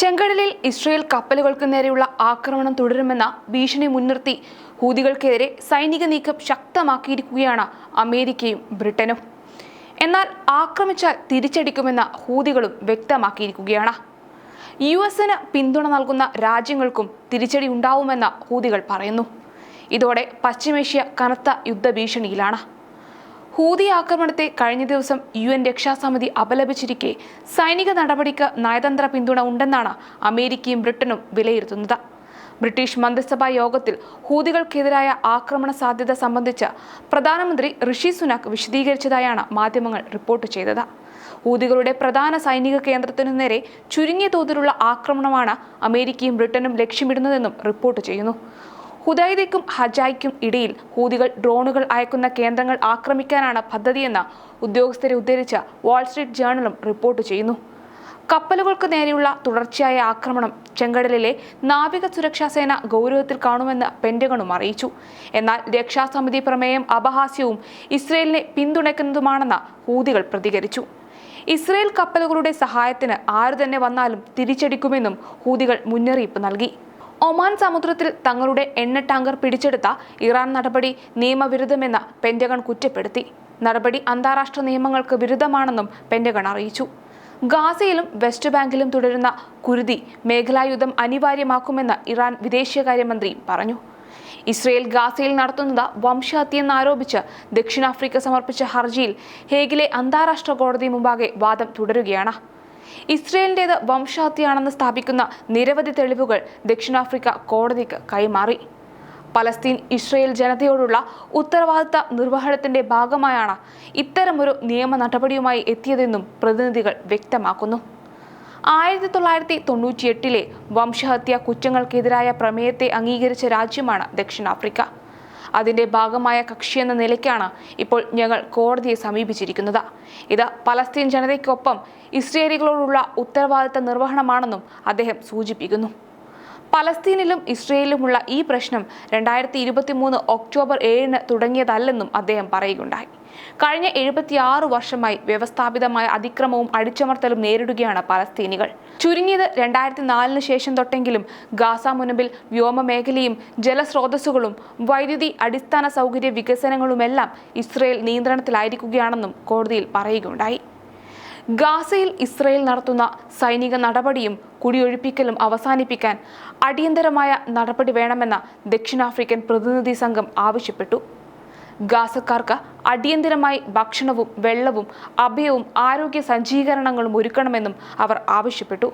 ചെങ്കടലിൽ ഇസ്രയേൽ കപ്പലുകൾക്ക് നേരെയുള്ള ആക്രമണം തുടരുമെന്ന ഭീഷണി മുൻനിർത്തി ഹൂതികൾക്കെതിരെ സൈനിക നീക്കം ശക്തമാക്കിയിരിക്കുകയാണ് അമേരിക്കയും ബ്രിട്ടനും. എന്നാൽ ആക്രമിച്ചാൽ തിരിച്ചടിക്കുമെന്ന ഹൂതികളും വ്യക്തമാക്കിയിരിക്കുകയാണ്. യു എസിന് പിന്തുണ നൽകുന്ന രാജ്യങ്ങൾക്കും തിരിച്ചടി ഉണ്ടാവുമെന്ന് ഹൂതികൾ പറയുന്നു. ഇതോടെ പശ്ചിമേഷ്യ കനത്ത യുദ്ധഭീഷണിയിലാണ് ഹൂതി ആക്രമണത്തെ കഴിഞ്ഞ ദിവസം യു എൻ രക്ഷാസമിതി അപലപിച്ചിരിക്കെ. സൈനിക നടപടിക്ക് നയതന്ത്ര പിന്തുണ ഉണ്ടെന്നാണ് അമേരിക്കയും ബ്രിട്ടനും വിലയിരുത്തുന്നത്. ബ്രിട്ടീഷ് മന്ത്രിസഭാ യോഗത്തിൽ ഹൂതികൾക്കെതിരായ ആക്രമണ സാധ്യത സംബന്ധിച്ച് പ്രധാനമന്ത്രി ഋഷി സുനാക് വിശദീകരിച്ചതായാണ് മാധ്യമങ്ങൾ റിപ്പോർട്ട് ചെയ്തത്. ഹൂതികളുടെ പ്രധാന സൈനിക കേന്ദ്രത്തിനു നേരെ ചുരുങ്ങിയ തോതിലുള്ള ആക്രമണമാണ് അമേരിക്കയും ബ്രിട്ടനും ലക്ഷ്യമിടുന്നതെന്നും റിപ്പോർട്ട് ചെയ്യുന്നു. ഹുദൈദയ്ക്കും ഹജായ്ക്കും ഇടയിൽ ഹൂതികൾ ഡ്രോണുകൾ അയക്കുന്ന കേന്ദ്രങ്ങൾ ആക്രമിക്കാനാണ് പദ്ധതിയെന്ന് ഉദ്യോഗസ്ഥരെ ഉദ്ധരിച്ച വാൾസ്ട്രീറ്റ് ജേണലും റിപ്പോർട്ട് ചെയ്യുന്നു. കപ്പലുകൾക്ക് നേരെയുള്ള തുടർച്ചയായ ആക്രമണം ചെങ്കടലിലെ നാവിക സുരക്ഷാ സേന ഗൗരവത്തിൽ കാണുമെന്ന് പെന്റഗണും അറിയിച്ചു. എന്നാൽ രക്ഷാസമിതി പ്രമേയം അപഹാസ്യവും ഇസ്രയേലിനെ പിന്തുണയ്ക്കുന്നതുമാണെന്ന് ഹൂതികൾ പ്രതികരിച്ചു. ഇസ്രയേൽ കപ്പലുകളുടെ സഹായത്തിന് ആരു തന്നെ വന്നാലും തിരിച്ചടിക്കുമെന്നും ഹൂതികൾ മുന്നറിയിപ്പ് നൽകി. ഒമാൻ സമുദ്രത്തിൽ തങ്ങളുടെ എണ്ണ ടാങ്കർ പിടിച്ചെടുത്ത ഇറാൻ നടപടി നിയമവിരുദ്ധമെന്ന് പെന്റഗൺ കുറ്റപ്പെടുത്തി. നടപടി അന്താരാഷ്ട്ര നിയമങ്ങൾക്ക് വിരുദ്ധമാണെന്നും പെന്റഗൺ അറിയിച്ചു. ഗാസയിലും വെസ്റ്റ് ബാങ്കിലും തുടരുന്ന കുരുതി മേഖലായുദ്ധം അനിവാര്യമാക്കുമെന്ന് ഇറാൻ വിദേശകാര്യമന്ത്രി പറഞ്ഞു. ഇസ്രയേൽ ഗാസയിൽ നടത്തുന്നത് വംശഹത്യയെന്നാരോപിച്ച് ദക്ഷിണാഫ്രിക്ക സമർപ്പിച്ച ഹർജിയിൽ ഹേഗിലെ അന്താരാഷ്ട്ര കോടതി മുമ്പാകെ വാദം തുടരുകയാണ്. ഇസ്രയേലിന്റേത് വംശഹത്യയാണെന്ന് സ്ഥാപിക്കുന്ന നിരവധി തെളിവുകൾ ദക്ഷിണാഫ്രിക്ക കോടതിക്ക് കൈമാറി. പലസ്തീൻ ഇസ്രയേൽ ജനതയോടുള്ള ഉത്തരവാദിത്ത നിർവഹണത്തിന്റെ ഭാഗമായാണ് ഇത്തരമൊരു നിയമ നടപടിയുമായി എത്തിയതെന്നും പ്രതിനിധികൾ വ്യക്തമാക്കുന്നു. ആയിരത്തി തൊള്ളായിരത്തി തൊണ്ണൂറ്റിയെട്ടിലെ വംശഹത്യ കുറ്റങ്ങൾക്കെതിരായ പ്രമേയത്തെ അംഗീകരിച്ച രാജ്യമാണ് ദക്ഷിണാഫ്രിക്ക. അതിന്റെ ഭാഗമായ കക്ഷിയെന്ന നിലയ്ക്കാണ് ഇപ്പോൾ ഞങ്ങൾ കോടതിയെ സമീപിച്ചിരിക്കുന്നത്. ഇത് പലസ്തീൻ ജനതയ്ക്കൊപ്പം ഇസ്രയേലികളോടുള്ള ഉത്തരവാദിത്ത നിർവഹണമാണെന്നും അദ്ദേഹം സൂചിപ്പിക്കുന്നു. പലസ്തീനിലും ഇസ്രയേലിലുമുള്ള ഈ പ്രശ്നം രണ്ടായിരത്തി ഇരുപത്തി മൂന്ന് ഒക്ടോബർ ഏഴിന് തുടങ്ങിയതല്ലെന്നും അദ്ദേഹം പറയുകയുണ്ടായി. കഴിഞ്ഞ എഴുപത്തിയാറ് വർഷമായി വ്യവസ്ഥാപിതമായ അതിക്രമവും അടിച്ചമർത്തലും നേരിടുകയാണ് പലസ്തീനികൾ. ചുരുങ്ങിയത് രണ്ടായിരത്തി നാലിന് ശേഷം തൊട്ടെങ്കിലും ഗാസ മുനമ്പിൽ വ്യോമമേഖലയും ജലസ്രോതസ്സുകളും വൈദ്യുതി അടിസ്ഥാന സൗകര്യ വികസനങ്ങളുമെല്ലാം ഇസ്രയേൽ നിയന്ത്രണത്തിലായിരിക്കുകയാണെന്നും കോടതിയിൽ പറയുകയുണ്ടായി. ഗാസയിൽ ഇസ്രയേൽ നടത്തുന്ന സൈനിക നടപടിയും കുടിയൊഴിപ്പിക്കലും അവസാനിപ്പിക്കാൻ അടിയന്തരമായ നടപടി വേണമെന്ന ദക്ഷിണാഫ്രിക്കൻ പ്രതിനിധി സംഘം ആവശ്യപ്പെട്ടു. ഗാസക്കാർക്ക് അടിയന്തരമായി ഭക്ഷണവും വെള്ളവും അഭയവും ആരോഗ്യ സജ്ജീകരണങ്ങളും ഒരുക്കണമെന്നും അവർ ആവശ്യപ്പെട്ടു.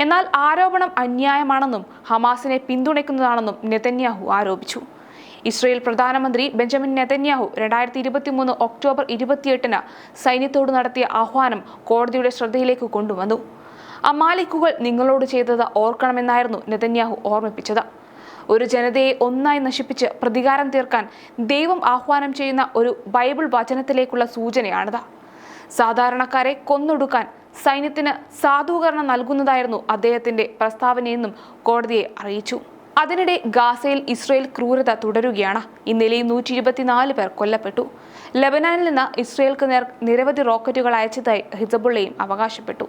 എന്നാൽ ആരോപണം അന്യായമാണെന്നും ഹമാസിനെ പിന്തുണയ്ക്കുന്നതാണെന്നും നെതന്യാഹു ആരോപിച്ചു. ഇസ്രയേൽ പ്രധാനമന്ത്രി ബെഞ്ചമിൻ നെതന്യാഹു രണ്ടായിരത്തി ഇരുപത്തി മൂന്ന് ഒക്ടോബർ ഇരുപത്തിയെട്ടിന് സൈന്യത്തോട് നടത്തിയ ആഹ്വാനം കോടതിയുടെ ശ്രദ്ധയിലേക്ക് കൊണ്ടുവന്നു. അമാലിക്കുകൾ നിങ്ങളോട് ചെയ്തത് ഓർക്കണമെന്നായിരുന്നു നെതന്യാഹു ഓർമ്മിപ്പിച്ചത്. ഒരു ജനതയെ ഒന്നായി നശിപ്പിച്ച് പ്രതികാരം തീർക്കാൻ ദൈവം ആഹ്വാനം ചെയ്യുന്ന ഒരു ബൈബിൾ വചനത്തിലേക്കുള്ള സൂചനയാണിത്. സാധാരണക്കാരെ കൊന്നൊടുക്കാൻ സൈന്യത്തിന് സാധൂകരണം നൽകുന്നതായിരുന്നു അദ്ദേഹത്തിന്റെ പ്രസ്താവനയെന്നും കോടതിയെ അറിയിച്ചു. അതിനിടെ ഗാസയിൽ ഇസ്രയേൽ ക്രൂരത തുടരുകയാണ്. ഇന്നലെ നൂറ്റി ഇരുപത്തിനാല് പേർ കൊല്ലപ്പെട്ടു. ലബനാനിൽ നിന്ന് ഇസ്രയേൽക്ക് നേർ നിരവധി റോക്കറ്റുകൾ അയച്ചതായി ഹിസബുള്ളയും അവകാശപ്പെട്ടു.